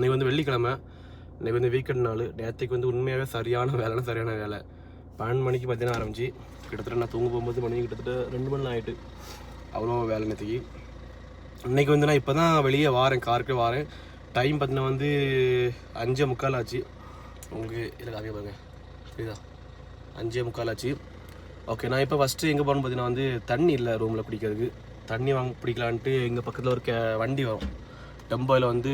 இன்னைக்கு வந்து வெள்ளிக்கிழமை இன்னைக்கு வந்து வீக்கெண்ட் நாள். நேற்றுக்கு வந்து உண்மையாகவே சரியான வேலைன்னா சரியான வேலை. பன்னெண்டு மணிக்கு பார்த்தீங்கன்னா ஆரம்பிச்சு கிட்டத்தட்ட நான் தூங்க போகும்போது மணி கிட்டத்தட்ட ரெண்டு மணி ஆகிட்டு அவ்வளோ வேலை நேற்றுக்கு இன்னைக்கு வந்து நான் இப்போ தான் வெளியே வாரேன் காருக்கு வாரேன். டைம் பார்த்தீங்கன்னா வந்து அஞ்சே முக்கால் ஆச்சு. உங்களுக்கு இல்லை காமிக்க பாருங்க. சரிதா அஞ்சே முக்கால் ஆச்சு. ஓகே நான் இப்போ ஃபஸ்ட்டு எங்கே போகணும்னு பார்த்தீங்கன்னா வந்து தண்ணி இல்லை ரூமில் குடிக்கிறதுக்கு. தண்ணி வாங்க பிடிக்கலான்ட்டு எங்கள் பக்கத்தில் ஒரு கே வண்டி வரும். டெம்போயில் வந்து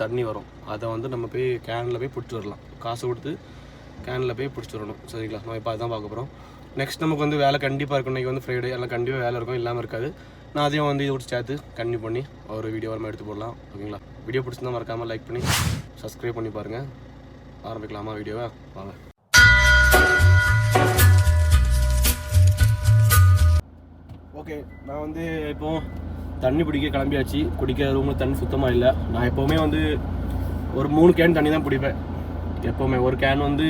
தண்ணி வரும். அதை வந்து நம்ம போய் கேனில் போய் பிடிச்சி வரலாம். காசு கொடுத்து கேனில் போய் பிடிச்சி வரணும். சரிங்களா? நம்ம இப்போ அதுதான் பார்க்க போகிறோம் நெக்ஸ்ட் நமக்கு வந்து வேலை கண்டிப்பாக இருக்கும் இன்றைக்கி வந்து ஃப்ரைடே எல்லாம் கண்டிப்பாக வேலை இருக்கும். இல்லாமல் இருக்காது. நான் அதையும் வந்து இதோட சேர்த்து கண்டினியூ பண்ணி ஒரு வீடியோ வரமாக எடுத்து போடலாம். ஓகேங்களா? வீடியோ பிடிச்சிருந்தா மறக்காமல் லைக் பண்ணி சப்ஸ்கிரைப் பண்ணி பாருங்கள் ஆரம்பிக்கலாமா வீடியோவை வாங்க. ஓகே நான் வந்து இப்போது தண்ணி பிடிக்க கிளம்பியாச்சு. குடிக்க ரூமில் தண்ணி சுத்தமாக இல்லை. நான் எப்போவுமே வந்து ஒரு மூணு கேன் தண்ணி தான் பிடிப்பேன். எப்போவுமே ஒரு கேன் வந்து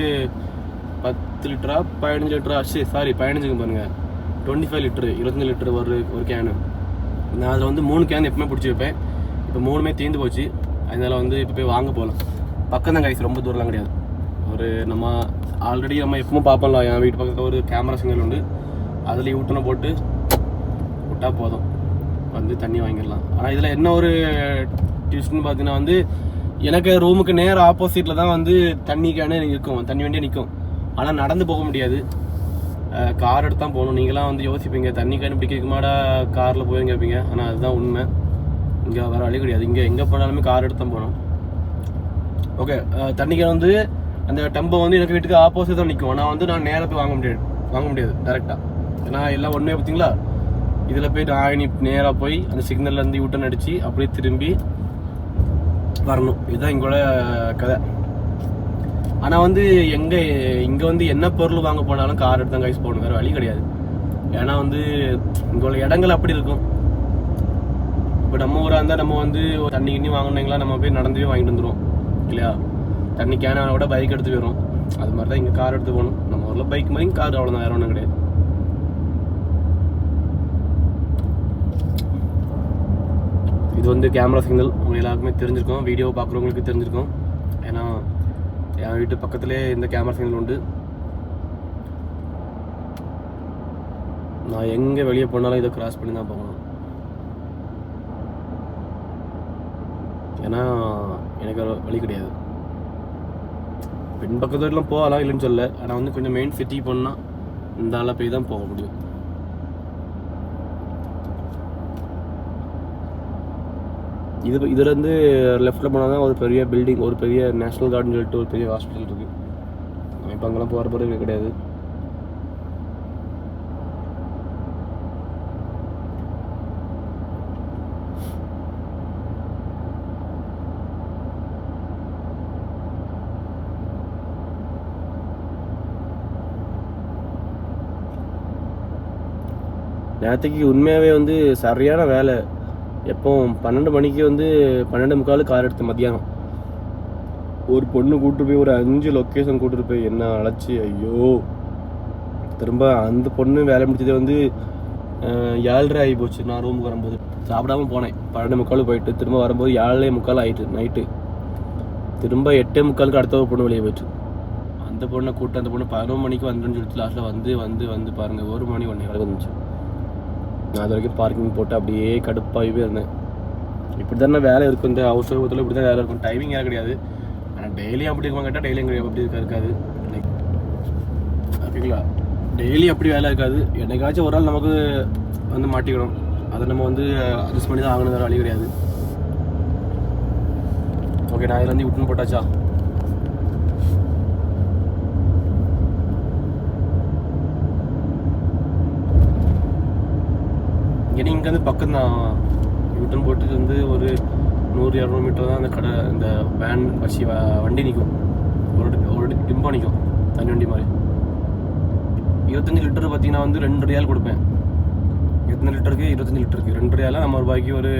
பத்து லிட்டரா பதினஞ்சு லிட்டரா சரி சாரி பதினஞ்சுக்கு பாருங்கள் டுவெண்ட்டி ஃபைவ் லிட்டரு இருபத்தஞ்சு லிட்டரு ஒரு ஒரு கேனு நான் அதில் வந்து மூணு கேன் எப்பவுமே பிடிச்சி வைப்பேன். இப்போ மூணுமே தீர்ந்து போச்சு. அதனால வந்து இப்போ போய் வாங்க போகலாம். பக்கம் தான் கைஸ் ரொம்ப தூரம்லாம் கிடையாது. ஒரு நம்ம ஆல்ரெடி நம்ம எப்பவும் பார்ப்போம்ல என் வீட்டு பக்கத்தில் ஒரு கேமரா சிக்னல் உண்டு. அதில் யூட்டனை போட்டு விட்டால் போதும். வந்து தண்ணி வாங்கிடலாம். ஆனால் இதில் என்ன ஒரு டியூஷன் பார்த்தீங்கன்னா வந்து எனக்கு ரூமுக்கு நேராக ஆப்போசிட்டில் தான் வந்து தண்ணி கேனு இருக்கும். தண்ணி வண்டியே நிற்கும் ஆனால் நடந்து போக முடியாது. கார் எடுத்து தான் போகணும். நீங்களாம் வந்து யோசிப்பீங்க தண்ணி கேனு பிடிக்கிறதுக்கு மாடா காரில் போய் கேட்பீங்க ஆனால் அதுதான் உண்மை. இங்கே வர வழி கிடையாது. இங்கே எங்கே போனாலுமே கார் எடுத்து தான் போகணும். ஓகே தண்ணி கேன் வந்து அந்த டெம்போ வந்து எனக்கு வீட்டுக்கு ஆப்போசிட் தான் நிற்கும் ஆனால் வந்து நான் நேராக போய் வாங்க முடியாது. வாங்க முடியாது. டேரெக்டாக ஏன்னா எல்லாம் ஒன்றுமே பார்த்தீங்களா இதில் போய் நான் நேராக போய் அந்த சிக்னல்லேருந்து யூட்டன் அப்படியே திரும்பி வரணும். இதுதான் எங்களோட கதை. ஆனால் வந்து எங்கே இங்கே வந்து என்ன பொருள் வாங்க போனாலும் கார் எடுத்து தான் கைஸ் போகணும். வேறு வழி கிடையாது. ஏன்னா வந்து இங்கே உள்ள இடங்கள் அப்படி இருக்கும். இப்போ நம்ம ஊராக இருந்தால் நம்ம வந்து ஒரு தண்ணி கிண்ணி வாங்கினீங்களா நம்ம போய் நடந்து போய் வாங்கிட்டு வந்துடுவோம் இல்லையா? தண்ணி கேன கூட பைக் எடுத்து போயிடும் அது மாதிரி தான் இங்கே கார் எடுத்து போகணும். நம்ம ஊரில் பைக் மாதிரி கார் அவ்வளோதான் வேற ஒன்றும் கிடையாது. இது வந்து கேமரா சிக்னல் உங்கள் எல்லாருக்குமே தெரிஞ்சிருக்கும். வீடியோ பார்க்குறவங்களுக்கு தெரிஞ்சிருக்கும். ஏன்னா என் வீட்டு பக்கத்துலேயே இந்த கேமரா சிக்னல் உண்டு. நான் எங்கே வெளியே போனாலும் இதை கிராஸ் பண்ணி தான் போகணும் ஏன்னா எனக்கு வழி கிடையாது. பின் பக்கத்து போகலாம் இல்லைன்னு சொல்ல ஆனால் வந்து கொஞ்சம் மெயின் சிட்டி போனால் இந்த ஆளாக போய் தான் போக முடியும். இது இதுலேருந்து லெஃப்ட்டில் போனால் தான் ஒரு பெரிய பில்டிங் ஒரு பெரிய நேஷ்னல் கார்டன் சொல்லிட்டு ஒரு பெரிய ஹாஸ்பிட்டல் இருக்குது இப்போ அங்கெல்லாம் போகிற பிறகு கிடையாது. நேற்றுக்கு உண்மையாகவே வந்து சரியான வேலை. எப்போ பன்னெண்டு மணிக்கு வந்து பன்னெண்டு முக்கால் கார் எடுத்த மத்தியானம். ஒரு பொண்ணு கூப்பிட்டு போய் ஒரு அஞ்சு லொக்கேஷன் கூப்பிட்டு போய் என்ன அழைச்சி ஐயோ. திரும்ப அந்த பொண்ணு வேலை முடிச்சதே வந்து ஏழரை ஆகி போச்சு. நான் ரூமுக்கு வரும்போது. சாப்பிடாம போனேன். பன்னெண்டு முக்கால் போயிட்டு திரும்ப வரும்போது ஏழரை முக்கால் ஆயிட்டு நைட்டு திரும்ப எட்டே முக்காலுக்கு அடுத்த ஒரு பொண்ணு வெளியே போயிட்டு. அந்த பொண்ணை கூப்பிட்டு அந்த பொண்ணு பதினொன்று மணிக்கு வந்துன்னு சொல்லிட்டு லாஸ்ட்டில் வந்து வந்து வந்து பாருங்கள் ஒரு மணி ஒன்றே காலுக்கு வந்துச்சு. அது வரைக்கும் பார்க்கிங் போட்டு அப்படியே கடுப்பாகவே இருந்தேன் இப்படி தானே வேலை இருக்கும். இந்த ஹவுஸ் ஒய்ஃபத்தில் இப்படி தான் வேலை இருக்கும். டைமிங் யாரும் கிடையாது. ஆனால் டெய்லியும் அப்படி இருக்குமா கேட்டால் டெய்லியும் கிடையாது அப்படி இருக்கா இருக்காது. ஓகேங்களா? டெய்லி அப்படி வேலை இருக்காது. என்னைக்காச்சும் ஒரு நாள் நமக்கு வந்து மாட்டிக்கணும். அதை நம்ம வந்து அட்ஜஸ்ட் பண்ணி தான் ஆகணும் வேறு வழி கிடையாது. ஓகே நான் இதுலேருந்து விட்டுன்னு போட்டாச்சா? ஏன்னா இங்கேருந்து பக்கம் தான் யூட்டன் போட்டு வந்து ஒரு நூறு இரநூறு மீட்டர் தான் அந்த கடை இந்த வேன் வச்சு வ- வண்டி நிற்கும் ஒரு ஒரு டிம்போ நிற்கும் தண்ணி வண்டி மாதிரி. இருபத்தஞ்சி லிட்டர் பார்த்தீங்கன்னா வந்து ரெண்டு ரியால் கொடுப்பேன். எத்தனை லிட்டருக்கு இருபத்தஞ்சி லிட்டருக்கு ரெண்டு ரியால நம்ம ரூபாய்க்கு ஒரு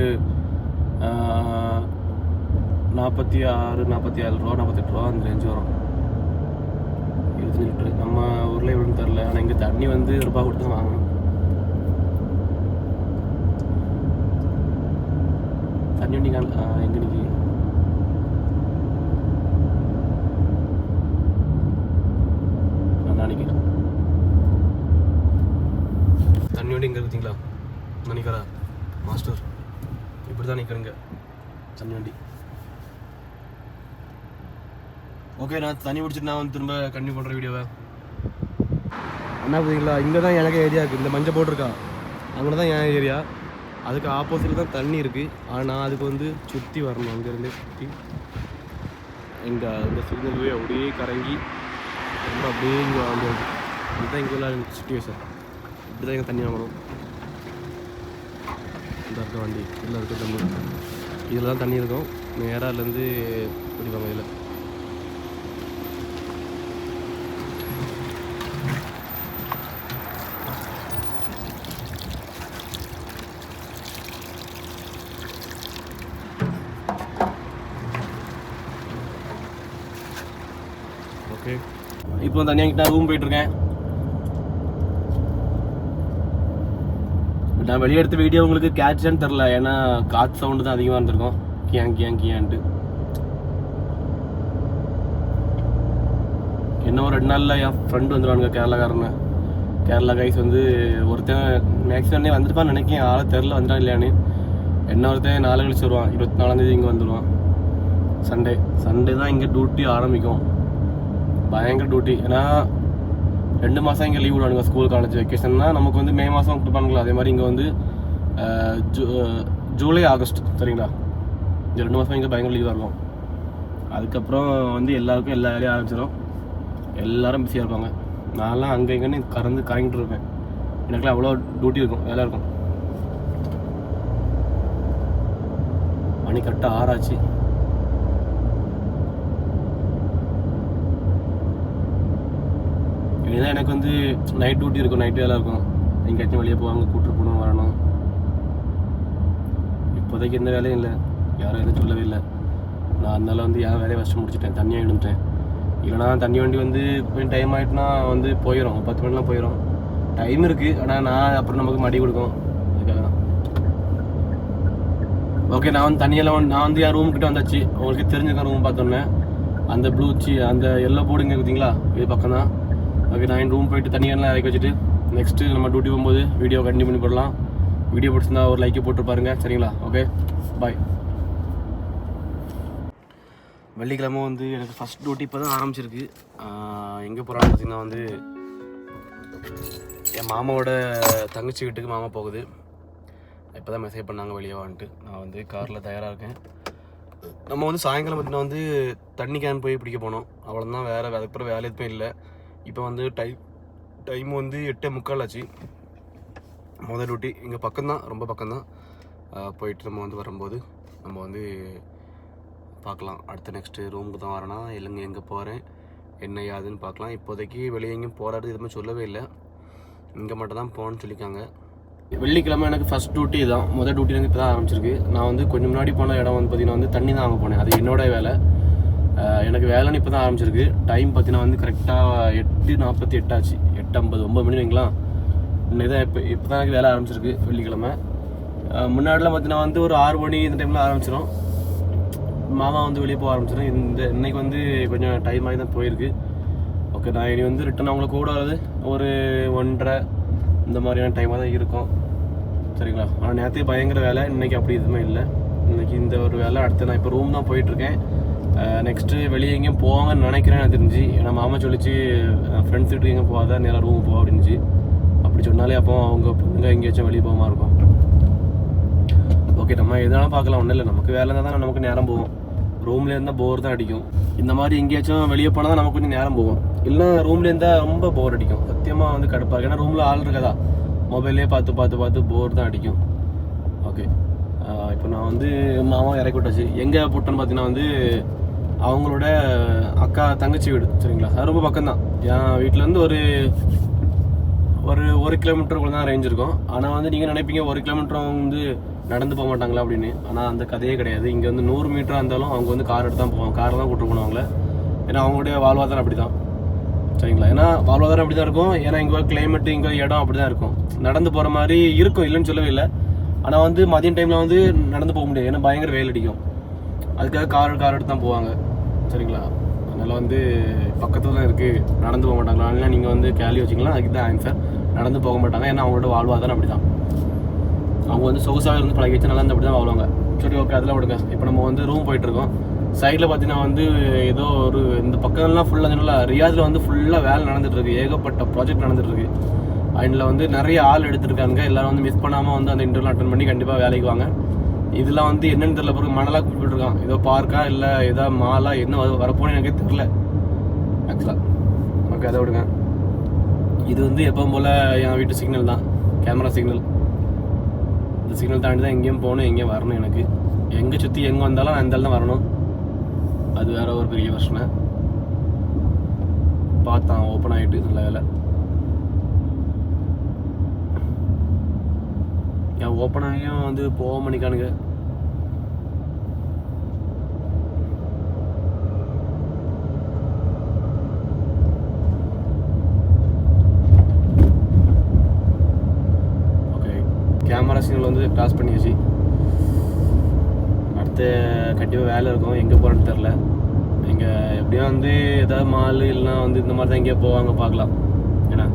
நாற்பத்தி ஆறு நாற்பத்தி ஏழு ரூபா நாற்பத்தெட்டு ரூபா அந்த ரேஞ்சு வரும். இருபத்தஞ்சி லிட்டரு நம்ம ஊரில் எவ்வளோன்னு தெரில. ஆனால் இங்கே தண்ணி வந்து ரூபாய் கொடுத்து தான் வாங்கணும். అన్నింటి ఎంగడికి நாளைக்கு தண்ணியோடு இங்கே இருக்குதுங்களா நினைக்கிறா மாஸ்டர் இப்படி தான் நிற்கிறேங்க தண்ணி வண்டி. ஓகே நான் தண்ணி பிடிச்சிட்டு நான் வந்து திரும்ப கண்டினியூ பண்ணுற வீடியோவை என்ன பார்த்தீங்களா இங்கே தான் எனக்கு ஏரியா இருக்குது இந்த மஞ்சள் போட்டிருக்கா அங்கே தான் என் ஏரியா அதுக்கு ஆப்போசிட்டில் தான் தண்ணி இருக்குது ஆனால் அதுக்கு வந்து சுற்றி வரணும். அங்கேருந்து சுற்றி இங்கே அந்த சிக்னல் போய் அப்படியே கரங்கி ரொம்ப அப்படியே இங்கே வந்து இதுதான் இங்கே உள்ள சுச்சுவேஷன் இப்படி தான் எங்கள் தண்ணி வாங்கணும். இந்த இருக்க வண்டி இதில் இருக்க தண்ணி. இதில் தான் தண்ணி இருக்கும். நேராக இதுலேருந்து பிடிப்பாங்க இதில் ஓகே இப்போ தனியாக நான் ரூம் போயிட்டுருக்கேன். நான் வெளியே எடுத்த வீடியோ உங்களுக்கு கேட்சான்னு தெரில ஏன்னா காற்று சவுண்டு தான் அதிகமாக இருந்திருக்கும் கியாங் கியாங் கியான்ட்டு. இன்னும் ரெண்டு நாளில் என் ஃப்ரெண்டு வந்துடுவானுங்க கேரளாக்காரங்க கேரளா கைஸ் வந்து ஒருத்தன் மேக்ஸிமம் வந்துருப்பான்னு நினைக்கிறேன் ஆளை தெரில வந்துட்டான் இல்லையான்னு. என்ன ஒருத்தன் நாலு கழிச்சு வருவான். இருபத்தி நாலாந்தேதி இங்கே வந்துடுவான் சண்டே சண்டே தான் இங்கே டியூட்டி ஆரம்பிக்கும். பயங்கர டியூட்டி ஏன்னா ரெண்டு மாதம் இங்கே லீவ் விடுவானுங்க ஸ்கூல் காலேஜ் வெக்கேஷன்னா நமக்கு வந்து மே மாதம் கொடுப்பானுங்களா? அதே மாதிரி இங்கே வந்து ஜூ- ஜூலை ஆகஸ்ட் சரிங்களா? இந்த ரெண்டு மாதம் இங்கே பயங்கர லீவாக இருக்கும். அதுக்கப்புறம் வந்து எல்லாருக்கும் எல்லா வேலையும் ஆரம்பிச்சிடும் எல்லாரும் பிஸியாக இருப்பாங்க. நான்லாம் அங்கே இங்கேன்னு கறந்து கரங்கிட்டு இருப்பேன். எனக்குலாம் அவ்வளோ டியூட்டி இருக்கும். வேலை இருக்கும். மணி கரெக்டாக ஆறாச்சு. இதெல்லாம் எனக்கு வந்து நைட் டியூட்டி இருக்கும் நைட் வேலை இருக்கும். எங்கேயாச்சும் வெளியே போவாங்க கூப்பிட்டு போகணும் வரணும். இப்போதைக்கு எந்த வேலையும் இல்லை. யாரும் எதுவும் சொல்லவே இல்லை. நான் அதனால வந்து என் வேலையை ஃபஸ்ட்டு முடிச்சிட்டேன். தண்ணியாக எடுத்துட்டேன் இல்லைனா தண்ணி வண்டி வந்து டைம் ஆகிட்டுனா வந்து போயிடும் பத்து மணிலாம் போயிடும் டைம் இருக்குது ஆனால் நான் அப்புறம் நமக்கு மடி கொடுக்கும். அதுக்காக தான். ஓகே நான் வந்து தண்ணியெல்லாம் நான் வந்து என் ரூம் கிட்ட வந்தாச்சு. உங்களுக்கு தெரிஞ்சுக்க ரூம் பார்த்தோன்னே. அந்த ப்ளூ சி அந்த எல்லோ போர்டு இங்கே பார்த்தீங்களா இது பக்கம் தான் ஓகே நான் ரூம் போயிட்டு தண்ணியெல்லாம் இறக்கி வச்சுட்டு நெக்ஸ்ட்டு நம்ம டியூட்டி போகும்போது வீடியோ கண்டினியூ பண்ணி போடலாம். வீடியோ பிடிச்சிருந்தா ஒரு லைக்கை போட்டு பாருங்க சரிங்களா? ஓகே பாய் வெள்ளிக்கிழமை வந்து எனக்கு ஃபஸ்ட் டியூட்டி இப்போ தான் ஆரம்பிச்சிருக்கு எங்கே போகிறான்னு பார்த்தீங்கன்னா வந்து என் மாமாவோட தங்கச்சி வீட்டுக்கு மாமா போகுது. இப்போ தான் மெசேஜ் பண்ணாங்க வெளியே வான்ட்டு. நான் வந்து காரில் தயாராக இருக்கேன். நம்ம வந்து சாயங்காலம் பார்த்தீங்கன்னா வந்து தண்ணி கேன் போய் பிடிக்க போனோம். அவ்வளோதான் வேறு அதுக்கப்புறம் வேலை எதுவுமே இல்லை. இப்போ வந்து டைம் டைம் வந்து எட்டே முக்கால் ஆச்சு. முதல் ஊட்டி இங்கே பக்கம்தான் ரொம்ப பக்கம்தான். போயிட்டு நம்ம வந்து வரும்போது நம்ம வந்து பார்க்கலாம். அடுத்த நெக்ஸ்ட்டு ரூமுக்கு தான் வரேனா இல்லைங்க எங்கே போகிறேன் என்ன யாதுன்னு பார்க்கலாம். இப்போதைக்கு வெளியே எங்கேயும் போராடு எதுவுமே சொல்லவே இல்லை. இங்கே மட்டும் தான் போகணும்னு சொல்லியிருக்காங்க. வெள்ளிக்கிழமை எனக்கு ஃபஸ்ட் டியூட்டி தான். முதல் டியூட்டி எனக்கு இப்போ தான் ஆரம்பிச்சிருக்கு. நான் வந்து கொஞ்சம் முன்னாடி போன இடம் வந்து பார்த்தீங்கன்னா வந்து தண்ணி தான் வாங்க போனேன். அது என்னோட வேலை. எனக்கு வேலைன்னு இப்போ தான் ஆரம்பிச்சிருக்கு. டைம் பார்த்தீங்கன்னா வந்து கரெக்டாக எட்டு நாற்பத்தி எட்டாச்சு எட்டு ஐம்பது ஒம்பது மணி வைங்களா இன்னைக்கு தான் இப்போ இப்போ தான் எனக்கு வேலை ஆரம்பிச்சிருக்கு வெள்ளிக்கிழமை. முன்னாடிலாம் பார்த்தீங்கன்னா வந்து ஒரு ஆறு மணி இந்த டைமில் ஆரம்பிச்சிடும் மாமா வந்து வெளியே போக ஆரம்பிச்சிடும் இந்த இன்னைக்கு வந்து கொஞ்சம் டைம் ஆகி தான் போயிருக்கு. ஓகே நான் இனி வந்து ரிட்டன் அவங்கள கூட வர்றது ஒரு ஒன்றரை இந்த மாதிரியான டைமாக தான் இருக்கும். சரிங்களா? ஆனால் நேற்று பயங்கர வேலை. இன்னைக்கு அப்படி எதுவுமே இல்லை. இன்றைக்கி இந்த ஒரு வேலை. அடுத்து நான் இப்போ ரூம் தான் போயிட்டுருக்கேன் நெக்ஸ்ட்டு வெளியே எங்கேயும் போவாங்கன்னு நினைக்கிறேன் எனக்கு தெரிஞ்சு. ஏன்னா மாமா சொல்லிச்சு ஃப்ரெண்ட்ஸ் வீட்டுக்கு எங்கே போகாத நேராக ரூம் போ அப்படின்ச்சு அப்படி சொன்னாலே அப்போ அவங்க பொண்ணுங்க எங்கேயாச்சும் வெளியே போகாமல் இருக்கும். ஓகே நம்ம எதுனாலும் பார்க்கலாம் ஒன்றும் இல்லை. நமக்கு வேலை இருந்தால் தான் நமக்கு நேரம் போகும். ரூம்ல இருந்தால் போர் தான் அடிக்கும். இந்த மாதிரி எங்கேயாச்சும் வெளியே போனால் தான் நமக்கு கொஞ்சம் நேரம் போகும். இல்லைன்னா ரூம்ல இருந்தால் ரொம்ப போர் அடிக்கும். சத்தியமாக வந்து கடுப்பாக ஏன்னா ரூமில் ஆள் இருக்கதா? மொபைல்லே பார்த்து பார்த்து பார்த்து போர் தான் அடிக்கும். ஓகே இப்போ நான் வந்து மாமா இறக்கி விட்டாச்சு. எங்கே போட்டேன்னு பார்த்தீங்கன்னா வந்து அவங்களோட அக்கா தங்கச்சி வீடு சரிங்களா? அது ரொம்ப பக்கம்தான். என் வீட்டிலேருந்து ஒரு ஒரு ஒரு கிலோமீட்டருக்குள்ள தான் ரேஞ்ச் இருக்கும். ஆனால் வந்து நீங்கள் நினைப்பீங்க ஒரு கிலோமீட்டர் அவங்க வந்து நடந்து போக மாட்டாங்களா அப்படின்னு. ஆனால் அந்த கதையே கிடையாது. இங்கே வந்து நூறு மீட்டராக இருந்தாலும் அவங்க வந்து கார் எடுத்து தான் போவாங்க. கார் தான் கூட்டு போனவங்கள ஏன்னா அவங்களுடைய வாழ்வாதாரம் அப்படி தான் சரிங்களா? ஏன்னா வாழ்வாதாரம் அப்படி தான் இருக்கும். ஏன்னா இங்கே கிளைமேட்டு இங்கே இடம் அப்படி தான் இருக்கும். நடந்து போகிற மாதிரி இருக்கும் இல்லைன்னு சொல்லவே இல்லை. ஆனால் வந்து மதியம் டைமில் வந்து நடந்து போக முடியாது. ஏன்னா பயங்கர வெயில் அடிக்கும். அதுக்காக கார் கார் எடுத்து தான் போவாங்க. சரிங்களா? அதனால் வந்து பக்கத்தில் தான் இருக்குது நடந்து போக மாட்டாங்களா? அதனால நீங்கள் வந்து கேள்வி வச்சிங்களா? அதுக்கு தான் ஆன்சர் நடந்து போக மாட்டாங்க. ஏன்னா அவங்களோட வாழ்வாதாரம் அப்படி தான் அவங்க வந்து சொகுசாக இருந்து பழகி வச்சு நல்லா இருந்து அப்படி தான் வாழ்வாங்க. சரி ஓகே அதெல்லாம் விடுங்க. இப்போ நம்ம வந்து ரூம் போயிட்டுருக்கோம் சைடில் பார்த்தீங்கன்னா வந்து ஏதோ ஒரு இந்த பக்கம்லாம் ஃபுல்லாக நல்லா ரியாதில் வந்து ஃபுல்லாக வேலை நடந்துட்டுருக்கு ஏகப்பட்ட ப்ராஜெக்ட் நடந்துட்டு இருக்கு. அதில் வந்து நிறைய ஆள் எடுத்துருக்காங்க. எல்லாரும் வந்து மிஸ் பண்ணாமல் வந்து அந்த இன்டர்வியூ அட்டன் பண்ணி கண்டிப்பாக வேலைக்கு வாங்க. இதெல்லாம் வந்து என்னன்னு தெரியல பிறகு மணலாக கூப்பிட்டுருக்கான் ஏதோ பார்க்கா இல்லை ஏதோ மாலா என்ன வரப்போன்னு எனக்கே தெரில ஆக்சுவலாக ஓகே அதை விடுங்க. இது வந்து எப்பவும் போல் என் வீட்டு சிக்னல் தான். கேமரா சிக்னல் இந்த சிக்னல் தாண்டி தான் எங்கேயும் போகணும் எங்கேயும் வரணும் எனக்கு. எங்கே சுற்றி எங்கே வந்தாலும் நான் இருந்தாலும் தான் வரணும். அது வேற ஒரு பெரிய பிரச்சனை. பார்த்தான் ஓப்பன் ஆகிட்டு நல்ல வேலை என் ஓப்பன் ஆகியும் வந்து போக மணிக்கானுங்க ஓகே கேமரா சிக்னல் வந்து கிராஸ் பண்ணியாச்சு. அடுத்து கண்டிப்பாக வேலை இருக்கும். எங்கே போகிறேன்னு தெரில இங்கே எப்படியும் வந்து ஏதாவது மால் இல்லைனா வந்து இந்த மாதிரி தான் எங்கேயோ போவாங்க பார்க்கலாம். ஏன்னா?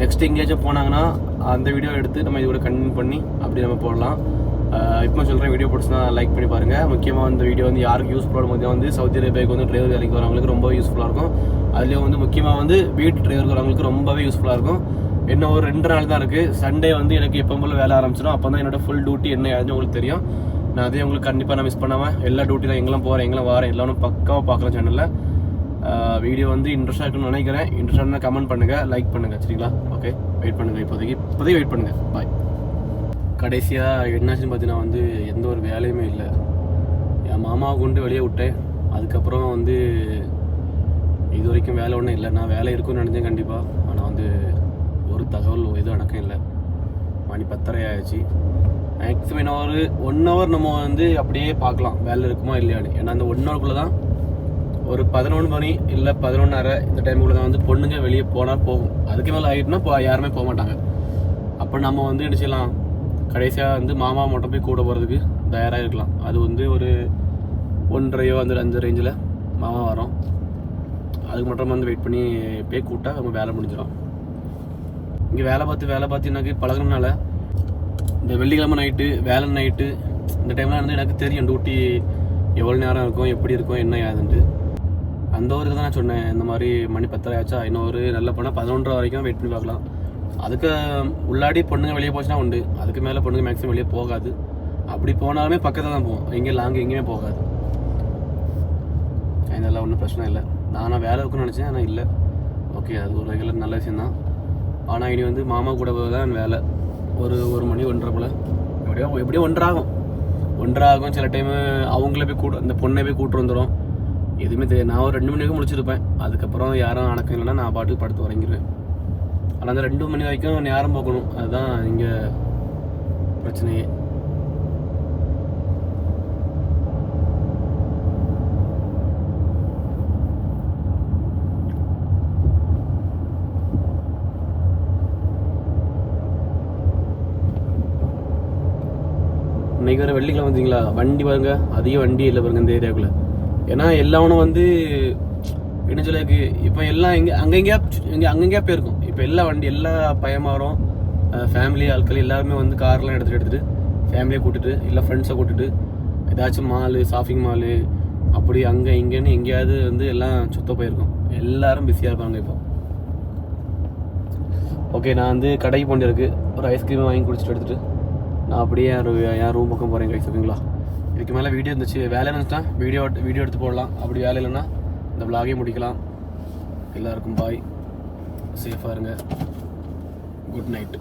நெக்ஸ்ட் எங்கேயாச்சும் போனாங்கன்னா அந்த வீடியோ எடுத்து நம்ம இதோட கண்டினியூ பண்ணி அப்படி நம்ம போடலாம். இப்போ சொல்கிறேன் வீடியோ பிடிச்சினா லைக் பண்ணி பாருங்கள் முக்கியமாக இந்த வீடியோ வந்து யாருக்கு யூஸ்ஃபுல்லாக போது வந்து சவுதி அரேபியாவுக்கு வந்து டிரைவர் வேலைக்கு வரவங்களுக்கு ரொம்ப யூஸ்ஃபுல்லாக இருக்கும். அதுலேயும் வந்து முக்கியமாக வந்து வீட்டு டிரைவர் வரவங்களுக்கு ரொம்பவே யூஸ்ஃபுல்லாக இருக்கும். இன்னும் ஒரு ரெண்டு நாள் தான் இருக்குது சண்டே வந்து எனக்கு எப்போ போல வேலை ஆரம்பிச்சிடும். அப்போ தான் என்னோட ஃபுல் டியூட்டி என்ன ஆகுதுன்னு உங்களுக்கு தெரியும். நான் அதே உங்களுக்கு கண்டிப்பாக நான் மிஸ் பண்ணாமல் எல்லா டியூட்டியும் எங்கெல்லாம் போகிறேன் எங்கெல்லாம் வரேன். எல்லாரும் பக்காவாக பார்க்கலாம் சேனலில் வீடியோ வந்து இன்ட்ரெஸ்டாக இருக்குன்னு நினைக்கிறேன். இன்ட்ரெஸ்டாக கமெண்ட் பண்ணுங்கள் லைக் பண்ணுங்கள் சரிங்களா? ஓகே வெயிட் பண்ணுங்கள் இப்போதைக்கு. இப்போதைக்கு வெயிட் பண்ணுங்கள் பாய் கடைசியாக என்னாச்சுன்னு பார்த்தீங்கன்னா வந்து எந்த ஒரு வேலையுமே இல்லை. என் மாமாவை கொண்டு வெளியே விட்டேன். அதுக்கப்புறம் வந்து இது வரைக்கும் வேலை ஒன்றும் இல்லை. நான் வேலை இருக்குன்னு நினச்சேன் கண்டிப்பாக ஆனால் வந்து ஒரு தகவல் எதுவும் அடக்கம் இல்லை. மணி பத்தரை ஆயிடுச்சு. மேக்ஸிமம் என்ன ஒரு ஒன் ஹவர் நம்ம வந்து அப்படியே பார்க்கலாம். வேலை இருக்குமா இல்லையான்னு. ஏன்னா அந்த ஒன் ஹவருக்குள்ளே தான் ஒரு பதினொன்று மணி இல்லை பதினொன்றரை இந்த டைமுக்குள்ள தான் வந்து பொண்ணுங்க வெளியே போனால் போகும். அதுக்கு மேலே ஆகிட்டுனா இப்போ யாருமே போக மாட்டாங்க. அப்போ நம்ம வந்து என்ன செய்யலாம்? கடைசியாக வந்து மாமா மட்டும் போய் கூட போகிறதுக்கு தயாராக இருக்கலாம். அது வந்து ஒரு ஒன்றரையோ அந்த அஞ்சு ரேஞ்சில் மாமா வரோம். அதுக்கு மட்டும் வந்து வெயிட் பண்ணி போய் கூப்பிட்டா நம்ம வேலை முடிஞ்சிடும் இங்கே வேலை பார்த்து வேலை பார்த்து எனக்கு பழகுறதுனால இந்த வெள்ளிக்கிழமை நைட்டு வேலை நைட்டு இந்த டைம்லாம் வந்து எனக்கு தெரியும். டியூட்டி எவ்வளோ நேரம் இருக்கும் எப்படி இருக்கும் என்ன ஏதுன்ட்டு. அந்த ஒரு தான் நான் சொன்னேன். இந்த மாதிரி மணி பத்தரை ஆச்சா இன்னொரு நல்ல போனால் பதினொன்றரை வரைக்கும் வெயிட் பண்ணி பார்க்கலாம். அதுக்கு உள்ளாடி பொண்ணுங்க வெளியே போச்சுன்னா உண்டு. அதுக்கு மேலே பொண்ணுங்க மேக்ஸிமம் வெளியே போகாது. அப்படி போனாலுமே பக்கத்தில் தான் போகும் எங்கேயும் லாங் எங்கேயுமே போகாது. இதெல்லாம் ஒன்றும் பிரச்சனை இல்லை. நான் வேலை இருக்குன்னு நினச்சேன் ஆனால் இல்லை. ஓகே அது ஒரு வகையில் நல்ல விஷயந்தான் ஆனால் இனி வந்து மாமா கூட தான் வேலை. ஒரு ஒரு மணி ஒன்றரை போல். எப்படியோ எப்படியோ ஒன்றாகும். ஒன்றாகும் சில டைமு அவங்கள போய் கூட்டு அந்த பொண்ணை போய் கூட்டு வந்துடும் எதுவுமே தெரியாது. நான் ஒரு ரெண்டு மணி வரைக்கும் முடிச்சிருப்பேன் அதுக்கப்புறம் யாரும் அணக்கம் இல்லைன்னா நான் பாட்டுக்கு படுத்து உறங்கிடுவேன் ஆனால் அந்த ரெண்டு மணி வரைக்கும் நேரம் போக்கணும் அதுதான் இங்கே பிரச்சனையே. வேறு வெள்ளிக்கிழமை வந்தீங்களா? வண்டி பாருங்க. அதிக வண்டி இல்லை பாருங்க இந்த ஏரியாவுக்குள்ளே ஏன்னா எல்லாவனும் வந்து என்ன சொல்லிருக்கு இப்போ எல்லாம் எங்கே அங்கங்கேயா இங்கே அங்கங்கேயா போயிருக்கும். இப்போ எல்லா வண்டி எல்லா பயமாரும் ஃபேமிலி ஆட்கள் எல்லாருமே வந்து கார்லாம் எடுத்துகிட்டு எடுத்துகிட்டு ஃபேமிலியை கூட்டிட்டு இல்லை ஃப்ரெண்ட்ஸை கூட்டிட்டு ஏதாச்சும் மாலு ஷாப்பிங் மாலு அப்படி அங்கே இங்கேன்னு எங்கேயாவது வந்து எல்லாம் சுத்த போயிருக்கோம். எல்லாரும் பிஸியாக இருப்பாங்க இப்போ. ஓகே நான் வந்து கடைக்கு போண்டிருக்கு. ஒரு ஐஸ்கிரீம் வாங்கி குடிச்சிட்டு எடுத்துகிட்டு நான் அப்படியே என் ரூம் பக்கம் போகிறேன் கைஸ் ஓகேங்களா இதுக்கு மேலே வீடியோ இருந்துச்சு. வேலை இருந்துச்சுன்னா வீடியோ வீடியோ எடுத்து போடலாம். அப்படி வேலை இல்லைன்னா இந்த விலாகே முடிக்கலாம். எல்லாருக்கும் பாய் சேஃபாக இருங்க. Good night